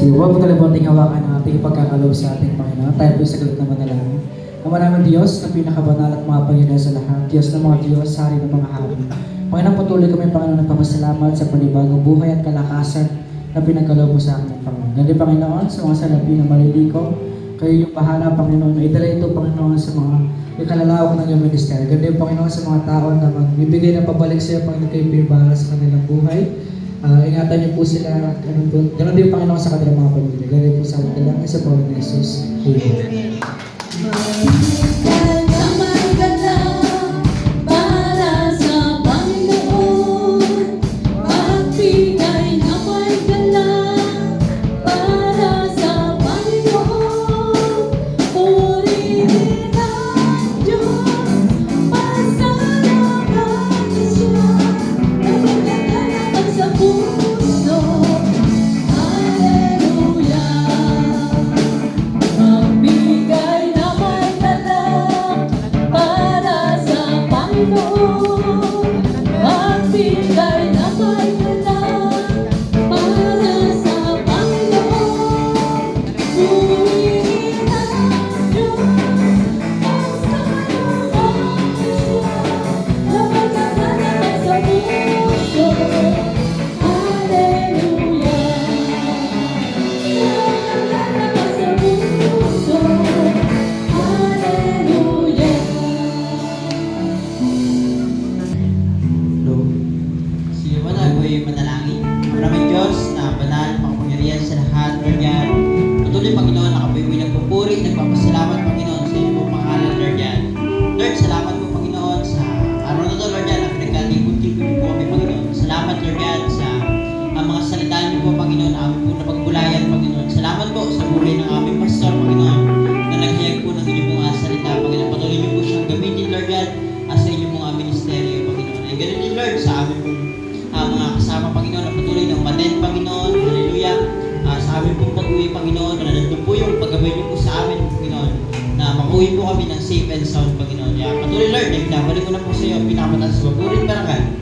Sige, huwag ating hawakan ang ating ipagkakaloob sa ating Panginoon. Tayo po sa galit na manalangin. Ama namin Diyos, na pinakabanal at Panginoon sa lahat. Diyos ng mga Diyos, hari ng mga hari. Panginoon, patuloy kami, Panginoon, nagpapasalamat sa panibagong buhay at kalakasan na pinagkaloob mo sa amin, Panginoon. Ganyan, Panginoon, sa mga salapi na maliliko, kayo yung bahala, Panginoon, idala ito, Panginoon, sa mga ikalalawak ng iyong ministeryo. Ganyan, Panginoon, sa mga tao na magbibigay ng pabalik sa iyo, Panginoon, kayo pinibala sa kanilang buhay. Ah, ingatan niyo po sila, ganun, po, ganun din Panginoon sa kanilang mga pamilya. Ganun po sa ating lang, sa Panginoon Jesus. Amen. Para na, ako'y manalangin. Maraming Diyos na banal, makapangyarihan sa lahat, Lord. Patuloy, Panginoon, na kapoy nagpupuri, nagpapasalamat, Panginoon, sa inyong pong pangalan, Lord God. Lord, salamat po, Panginoon, sa araw na to, Lord God, na pinagkalibot-libot po kami, Panginoon. Salamat, Lord God, sa ang mga salita niyo po, Panginoon, ang po napagbulayan, Panginoon. Salamat po sa buhay ng aming pastor, Panginoon, na naghayag po ng inyong mga salita, Panginoon. Patuloy niyo po siyang gamitin, Lord God, at sa inyong mga ministeryo, Panginoon. Ay ganun din, Lord, sa kasama, Panginoon, na patuloy na umaten, Panginoon. Hallelujah. Ah, sa aming pong pag-uwi, Panginoon, na nandun po yung paggabay niyo po sa amin, Panginoon, na makuwi po kami ng safe and sound, Paginoon. Kaya patuloy, Lord, na binabalik ko na po sa iyo, barangal at pagsamba sa